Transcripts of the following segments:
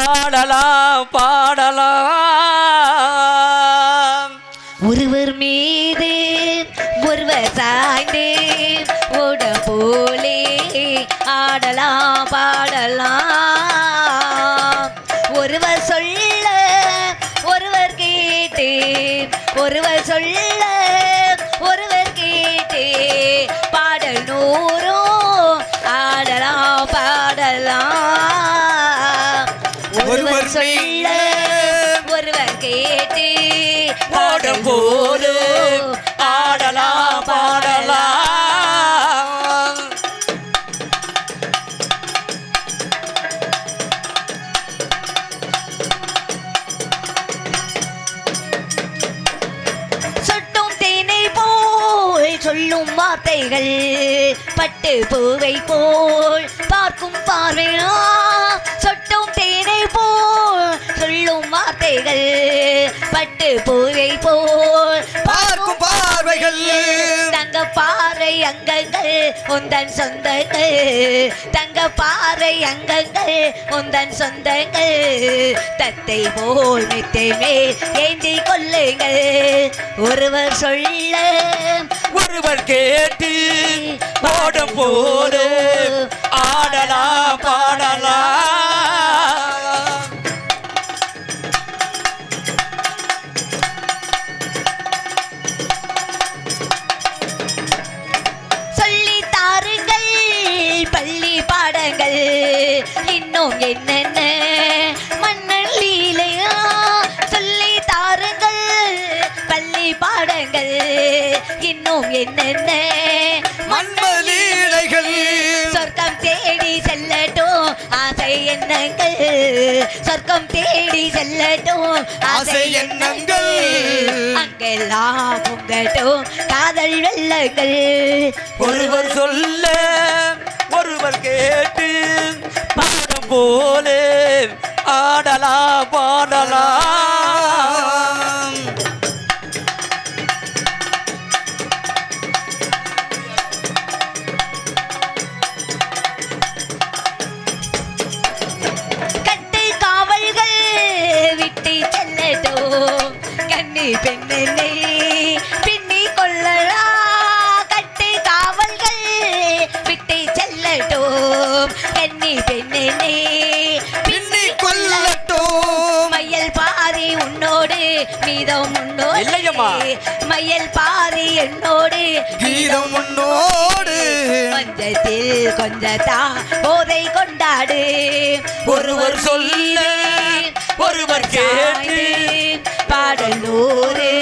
பாடலாம் பாடலாம். ஒருவர் மீது ஒருவர் சாய்ந்து ஓட போலே ஆடலாம் பாடலாம். ஒருவர் சொல்ல ஒருவர் கேட்டு ஒருவர் சொல்ல பூவை போல் பார்க்கும் பார்வையா? சொட்டும் தேனை போல் சொல்லும் வார்த்தைகள். பட்டு பூவை போல் பார்க்கும் பார்வைகள். தங்க பாறை அங்கங்கள் உந்தன் சொந்தங்கள். தங்க பாறை அங்கங்கள் உந்தன் சொந்தங்கள். தத்தை போல் மெத்தை மேல் ஏந்தி கொள்ளுங்கள். ஒருவர் சொல்ல ஒருவர் கேட்டு ஓடும் போது ஆடலாம் பா என்னென்ன? மண்மலீலைகள் சொர்க்கம் தேடி செல்லட்டும். ஆசை எண்ணங்கள். சொர்க்கம் தேடி செல்லட்டும். ஆசை எண்ணங்கள். அங்கெல்லாம் பொங்கட்டும். காதல் வெள்ளங்கள். ஒருவர் சொல்ல ஒருவர் கேட்டு பாடும் போலே ஆடலாம் பாடலாம். மையல் பாதி என்னோடு கீதம் உன்னோடு. கொஞ்சத்தில் கொஞ்சத்தா போதை கொண்டாடு. ஒருவர் சொல்ல ஒருவர் கேட்டு. பாடலூரே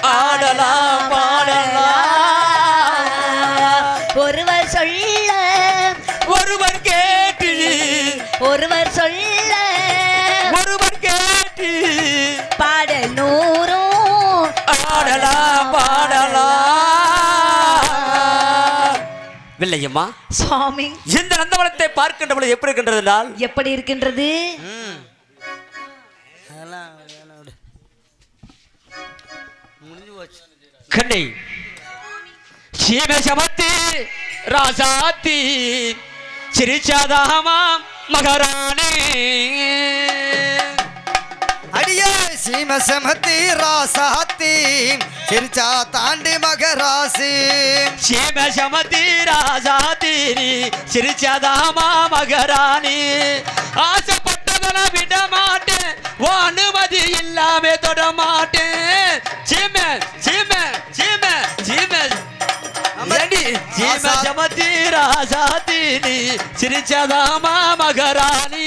ஆடலாம் பாடலாம். பாடலாம். வில்லையம்மா சுவாமி இந்த நந்தவனத்தை பார்க்கின்ற பொழுது எப்படி இருக்கின்றது என்றால் எப்படி இருக்கின்றது? கண்ணை சீமசமத்தி ராசாத்தி சிரிச்சாதாமாம் மகாராணி. அடியே சீமசமத்தி ராசாத்தி சிரிச்சா தாண்டி மகராசி. சீமசமத்தி ராசாத்தி சிரிச்சாதாமா மகாராணி. ஆசைப்பட்டதன விட மாட்டேன் ஓ அனுமதி இல்லாம தொட மாட்டேன். சீம சீம சீம சீம? சீம சமத்தி ராசாத்தி சிரிச்சாதாமா மகாராணி.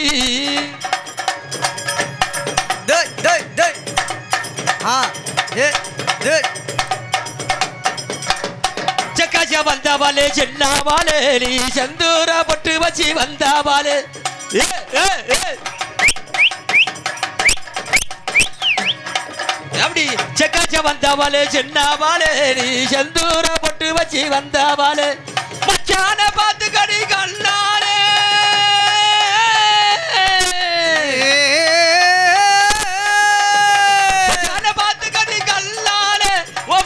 ஆ ஏ ஏ. చకజ వందవాలే చెన్నావాలే నీ చందూర పట్టు వచ్చి వందవాలే அப்படி செக்காச்ச வந்தவாளே சென்னாவாளே நீ செந்தூர பொட்டு வச்சு வந்தவாளே. மச்சான பார்த்து கடி கண்ணா.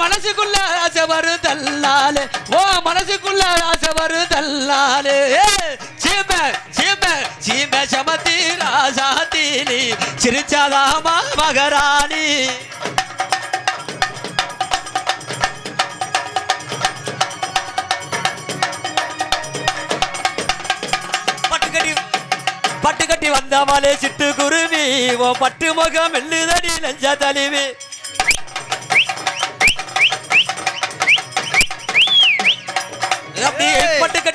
மனசுக்குள்ள ஆசை வரும் தல்லாலே ஓ மனசுக்குள்ள ஆசை வரும் தல்லாலே சீம சீம சீம சமத்தி ராசாத்தி சிரிச்சாதாமா மகராணி. பட்டு கட்டி வந்தவாலே சிட்டு குருவி. ஓ பட்டு முகம் மெல்லுதடி நெஞ்ச தலிவி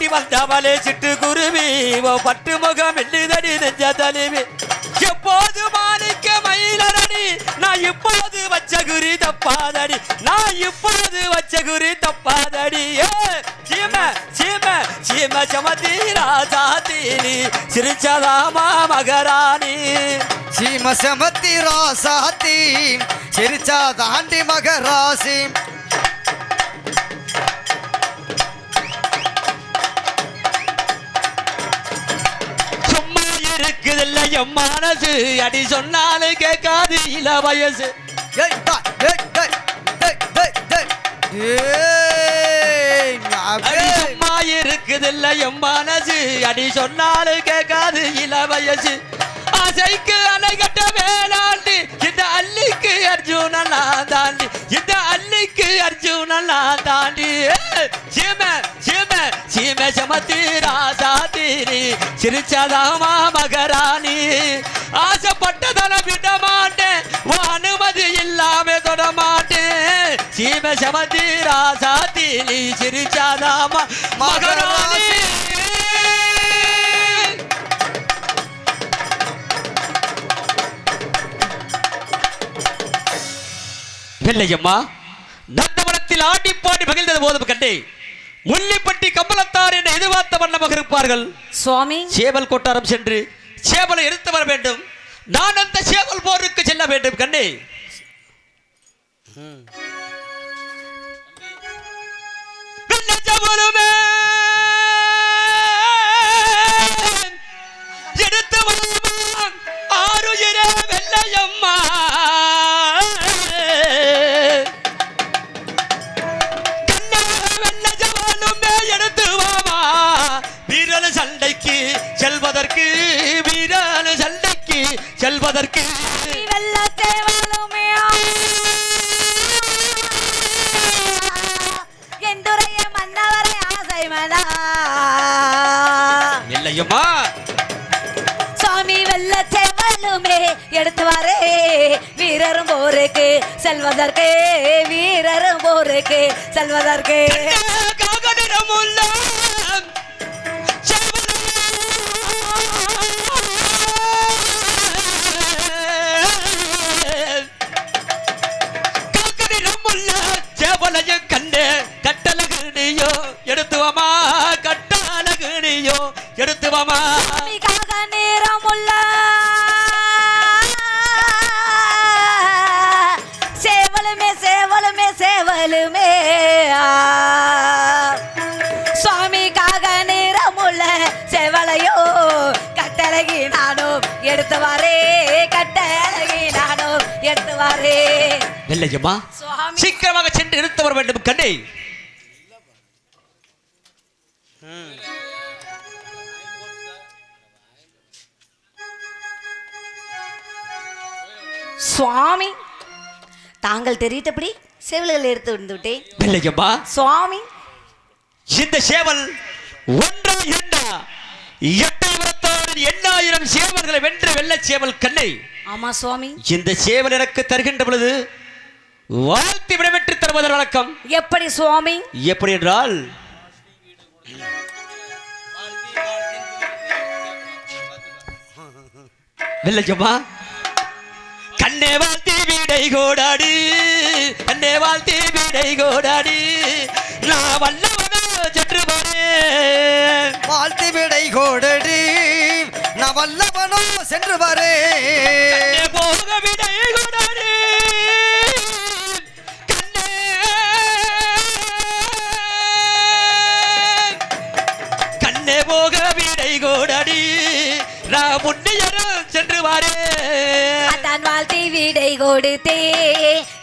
பட்டு வந்தவளே சிட்டு குருவி. பட்டு முகம் எள்ளுதடி நெஞ்ச தலிவி எப்போது மாணிக்க மயிலரடி? நான் இப்போது வச்ச குறி தப்பாதடி. நான் இப்போது வச்ச குறி தப்பாதடி. சீம சீம சீம சமதி ராஜாதீனி சிரிச்சதாமா மகராணி. சீம செமத்தி ராசாத்தி சிரிச்சா தாண்டி மகராசி. என் மனசு அடி சொன்னாலும் கேட்காது இள வயசு. சும்மா இருக்குதில்ல என் மனசு. அடி சொன்னாலும் கேட்காது இள வயசு. ஆசைக்கு அணை கட்ட வேளாண்டி இந்த அள்ளிக்கு அர்ஜுனலாம் தாண்டி. இந்த அள்ளிக்கு அர்ஜுனலாம் தாண்டி. சீம சீம சீம சமத்தி ராசாத்திரி சிரிச்சதாமா மகராணி? ஆசைப்பட்டதன விட மாட்டேன் உன் அனுமதி இல்லாம தொட மாட்டேன் சீம சமத்தி ராசாத்திரி சிரிச்சாதாமா மகராணி? வெள்ளையம்மா நந்தவனத்தில் ஆடி பாடி மகிழ்ந்தது போதும் கண்டே. முல்லிப்பட்டி கம்பளத்தார் என்ற எதிர்பார்த்த வண்ணமாக இருப்பார்கள். சுவாமி. சேவல் கொட்டாரம் சென்று சேவலை எடுத்து வர வேண்டும். நான் அந்த சேவல் போருக்கு செல்ல வேண்டும் கண்ணே. வெள்ளை வெள்ளத்தேவலுமே எடுத்து வரே வீரரும் போருக்கு செல்வதற்கு வீரரும் போருக்கு செல்வதற்கு. கண்டு கட்டழகுனியோ எடுத்துவமா கட்டழகுனியோ எடுத்துவமா. ஆ. சுவாமிக்காக நேரமுள்ள சேவலையோ கட்டழகி நானும் எடுத்து வரே கட்டழகி நானும் எடுத்து வரே. இல்லையம்மா சீக்கிரமாக சென்று எடுத்து வர வேண்டும் கண்ணே. சுவாமி தாங்கள் தெரிவித்தபடி சேவல்கள் எடுத்து வந்து விட்டேன். இல்லையம்மா சுவாமி. இந்த சேவல் ஒன்றா இரண்டா எட்டாயிரத்தாறு எண்ணாயிரம் சேவல்களை வென்று வெள்ள சேவல் கண்ணை. ஆமா சுவாமி. இந்த சேவல் எனக்கு தருகின்ற பொழுது வாழ்த்து விடைபெற்று தருவதன் வழக்கம். எப்படி சுவாமி? எப்படி என்றால் வெள்ளச்சம்மா கண்ணே வாழ்த்தி வீடை கோடாடி. வாழ்த்தி வீடை கோடாடி நான் வல்லவனோ சென்று போனேன் வாழ்த்து விடை கோடடி நான் வல்லவனோ சென்று வரே கண்ணே போக விடை கொடாடி கண்ணே. கண்ணே போக விடை கோடாடி நான் முன்னையரும் சென்று வாரே அதான் வாழ்த்தி வீடை கொடுத்தே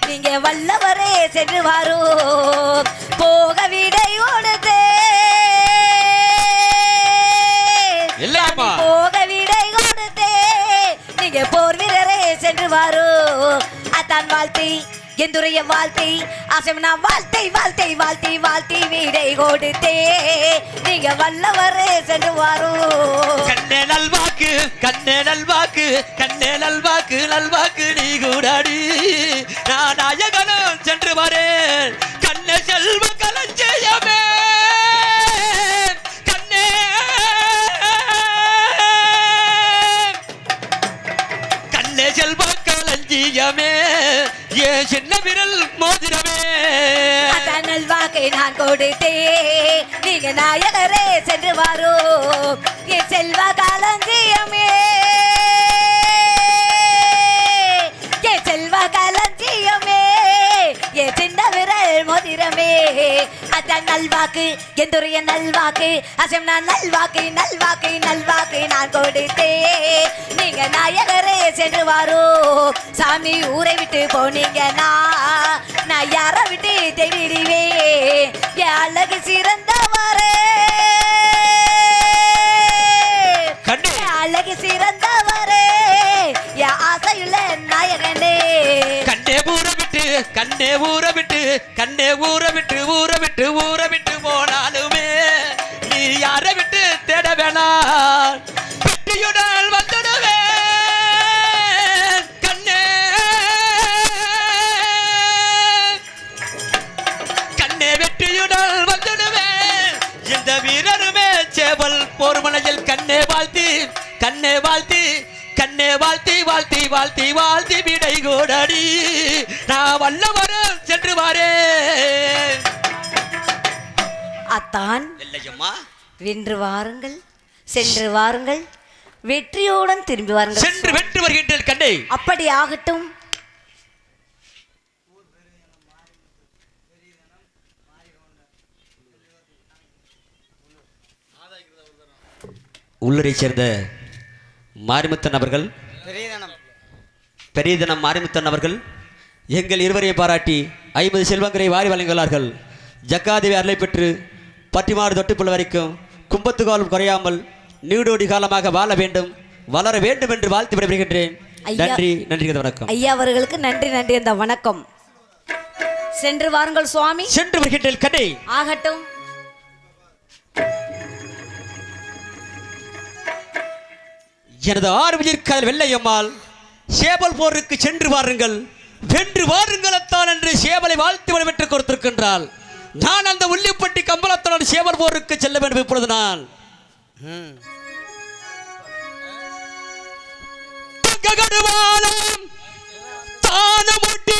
நீங்க வல்லவரே சென்று வாரோ போக வீடை. சாமி போக வீடை கொடுத்தே. நீங்க போர் வீரரே சென்று வாரோ அத்தான் வாழ்த்தி. எந்துடைய வாழ்த்தி அசமனா வாழ்த்தை வாழ்த்தை வாழ்த்தி வாழ்த்தி வீடை கொடுத்தே நீங்க வல்லவர் சென்று வாரோ. கண்ணே நல்வாக்கு கண்ணே நல்வாக்கு கண்ணே நல்வாக்கு நல்வாக்கு நீ கூடாடி. நான் நாயகனும் சென்று வரேன். விரல் மோதிரவே அதான் வாக்கை நான் கொடுத்தே நீங்க நாயகரே சென்று வாரோ. என் செல்வா காலஞ்சியமே என் செல்வா காலஞ்சியமே என் சின்ன விரல் மோதிரமே. அதான் நல்வாக்கு. எந்துடைய நல்வாக்கு? அசம் நான் நல்வாக்கு நல்வாக்கு நல்வாக்கு நான் கொடுத்தே நீங்க நாயகரே சென்று வாரோ. சாமி ஊரை விட்டு போனீங்கன்னா நான் யாரை விட்டு தேடிடுவே என் அழகு சிறந்தவரே. அழகு சிறந்தவரே. என் ஆசையுள்ள நாயகனே. கண்ணே ஊற விட்டு கண்ணே ஊற விட்டு. கண்ணே ஊற விட்டு ஊற விட்டு ஊற விட்டு போனாலுமே நீ யாரை விட்டு தேட வேணாம்? பெட்டியுடன் வந்துடுவே கண்ணே. கண்ணே வெற்றியுடன் வந்துடுவே இந்த வீரருமே சேவல் போர்மனையில் கண்ணே வாழ்த்தி கண்ணே வாழ்த்தி கண்ணே வாழ்த்தி வாழ்த்தி வாழ்த்தி வாழ்த்தி விடை கூடடி நான் வல்லவரே. அத்தான் இல்லையம்மா. வென்று வாருங்கள் சென்று வாருங்கள் வெற்றியோடன் திரும்பி வாருங்கள். சென்று வென்று வருகின்றேன் கண்ணே. அப்படி ஆகட்டும். உள்ளரை சேர்ந்த மாரிமுத்தன் அவர்கள் பெரியதனம். பெரியதனம் மாரிமுத்தன் அவர்கள் எங்கள் இருவரையும் பாராட்டி ஐம்பது செல்வங்களை வாரி வழங்குகிறார்கள். ஜக்காதேவி அருளை பெற்று பட்டிமாறு தொட்டுப்புள்ள வரைக்கும் கும்பத்து காலம் குறையாமல் நீடோடி காலமாக வாழ வேண்டும் வளர வேண்டும் என்று வாழ்த்து விடைபெறுகின்றேன். நன்றி நன்றி வணக்கம். ஐயா அவர்களுக்கு நன்றி நன்றி அந்த வணக்கம். சென்று வாருங்கள் சுவாமி. சென்று வருகின்றேன் கண்ணே ஆகட்டும். எனது ஆர்வலில் கதல் வெள்ளையம்மாள் சேவல் போருக்கு சென்று வாருங்கள் வென்று வாருங்கள் அத்தான் என்று சேவலை வாழ்த்து விடைபெற்று கொடுத்திருக்கின்றாள். நான் அந்த உள்ளிப்பட்டி கம்பளத்துடன் சேவர் போருக்கு செல்ல வேண்டும் இப்பொழுது நான் ம் ககடுவானம் தானமுட்டி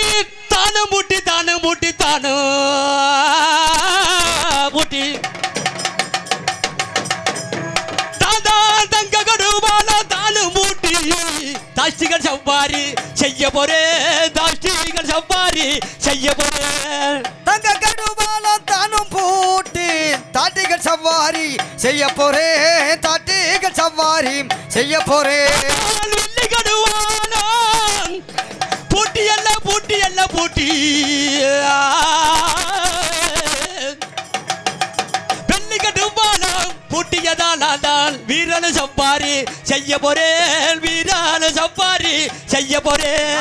தானமுட்டி தானமுட்டி தானோ முட்டி தாதா தங்க கடுவான தானு மூட்டி தாஷ்டிகள் சவ்வாரி செய்ய போறே செய்ய போறேன் தாட்டிகள் சவாரி செய்ய கடுவானம் பூட்டி அல்ல பூட்டி அல்ல பூட்டி. வெள்ளி கடுவானம் பூட்டியதால் வீரனு சப்பாரி செய்ய போறேன் வீரனு சப்பாரி செய்ய போறேன்.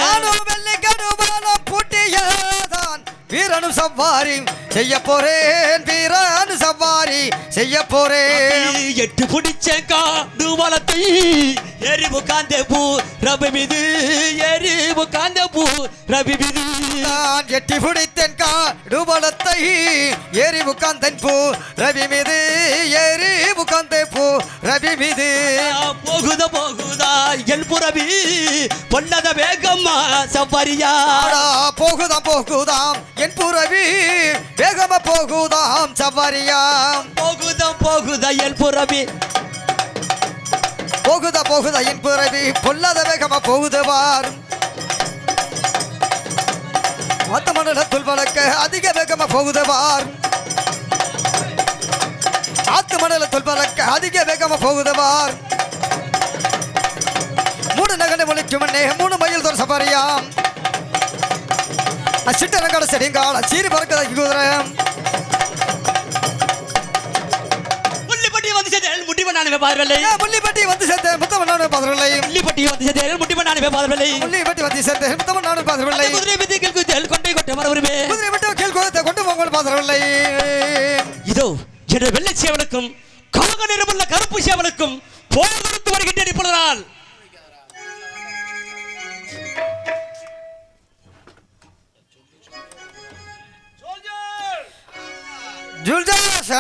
வீரனும் சவாரி செய்ய போறேன் வீரனு சவாரி செய்ய போறேன். எட்டு பிடிச்ச காடு வளத்தை எரி உட்கார்ந்த பூ ரவி மீது எரி உட்கார்ந்த பூ ரவி மீது. நான் எட்டி பிடித்தேன் காடுபலத்தை ஏறி உட்கார்ந்தேன் பூ. ரவி மீது ஏறி உட்கார்ந்தேன் பூ. ரவி மீது. போகுத போகுதா? என் புறவி பொன்னத வேகம்மா சவாரியா? போகுதாம் போகுதாம். என் புறவி வேகமா போகுதாம் சவாரியாம் போகுத போகுத என் புறவி? போகுதா போகுதா என் புறவி. பொல்லாத வேகமா போகுதுவார் ஆத்த மண்டலத்துள் வழக்க அதிக வேகமா போகுதவார் ஆத்து மண்டலத்துள் வழக்க அதிக வேகமா போகுதவார் மூணு நகனை ஒழிக்கும் மூணு மைல் தோற சபாரியாம் சிட்டரங்காட செடிங்கால சீரி பறக்கதா குதிரம் முள்ளிப்பட்டி வந்து சேர்ந்தேன் முத்தமன் நானும் பாதவில்லை முள்ளிப்பட்டி வந்து சேர்ந்தேன் முட்டிமன் நானும் பாதவில்லை முள்ளிப்பட்டி வந்து சேர்ந்தேன் முத்தமன் நானும் பாதவில்லை குதிரை விதிகள் காப்பாற்றவில்லை இதோ என்ற வெள்ளை சேவனுக்கும் காக நிறமுள்ள கருப்பு சேவனுக்கும் போர் கொடுத்து வருகின்றேன் இப்பொழுதால் ஜுல்ஜாஸ்